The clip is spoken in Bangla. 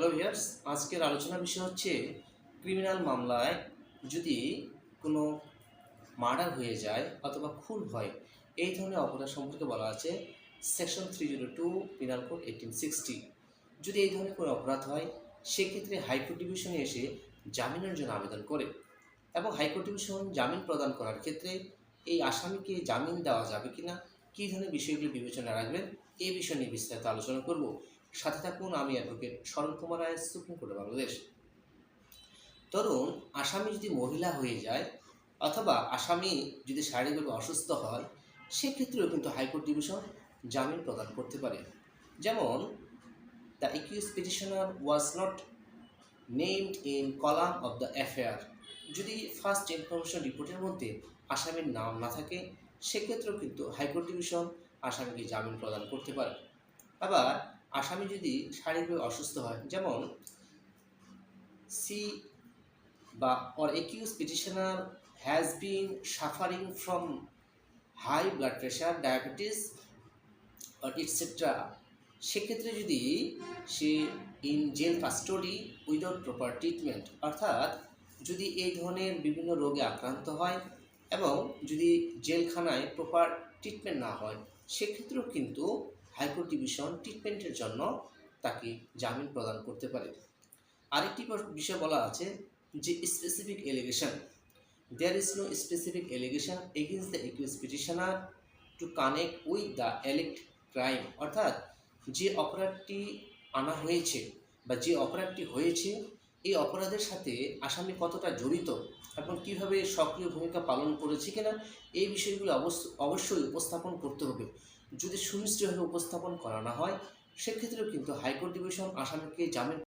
হ্যালো ভিয়ার্স আজকের আলোচনার বিষয় হচ্ছে ক্রিমিনাল মামলায় যদি কোনো মার্ডার হয়ে যায় অথবা খুন হয়, এই ধরনের অপরাধ সম্পর্কে বলা আছে section three zero two penal code eighteen sixty যদি এই ধরনের কোনো অপরাধ হয়, সেক্ষেত্রে হাইকোর্ট ডিভিশনে এসে জামিনের জন্য আবেদন করে এবং হাইকোর্ট ডিভিশন জামিন প্রদান করার ক্ষেত্রে এই আসামিকে জামিন দেওয়া যাবে কিনা, কী ধরনের বিষয়গুলি বিবেচনা রাখবেন, এই বিষয় নিয়ে বিস্তারিত আলোচনা করব। সাথে থাকুন, আমি অ্যাডভোকেট শরণ কুমার রায় সুপ্রিম কোর্টে বাংলাদেশ ধরুন আসামি যদি মহিলা হয়ে যায়, অথবা আসামি যদি শারীরিকভাবে অসুস্থ হয়, সেক্ষেত্রেও কিন্তু হাইকোর্ট ডিভিশন জামিন প্রদান করতে পারে। যেমন the accuse petitioner was not named in column of the affair যদি ফার্স্ট ইনফরমেশন রিপোর্টের মধ্যে আসামির নাম না থাকে, সেক্ষেত্রেও কিন্তু হাইকোর্ট ডিভিশন আসামিকে জামিন প্রদান করতে পারে। আবার আসামি যদি শারীরিকভাবে অসুস্থ হয়, যেমন সি বা or accuse petitioner has been suffering from high blood pressure diabetes or etcetera সেক্ষেত্রে যদি সে in jail custody without proper treatment অর্থাৎ যদি এই ধরনের বিভিন্ন রোগে আক্রান্ত হয় এবং যদি জেলখানায় প্রপার ট্রিটমেন্ট না হয়, সেক্ষেত্রেও কিন্তু হাইকোর্ট ডিভিশন ট্রিটমেন্টের জন্য তাকে জামিন প্রদান করতে পারে। আরেকটি বিষয় বলা আছে যে specific allegation there is no specific allegation against the accuse petitioner to connect with the alleged crime অর্থাৎ যে অপরাধটি আনা হয়েছে বা যে অপরাধটি হয়েছে, এই অপরাধের সাথে আসামি কতটা জড়িত? এবং কীভাবে সক্রিয় ভূমিকা পালন করেছে কিনা, এই বিষয়গুলো অবশ্য অবশ্যই উপস্থাপন করতে হবে। যদি সুনিশ্চিতভাবে উপস্থাপন করা না হয় সেক্ষেত্রেও কিন্তু হাইকোর্ট ডিভিশন আসামিকে জামিন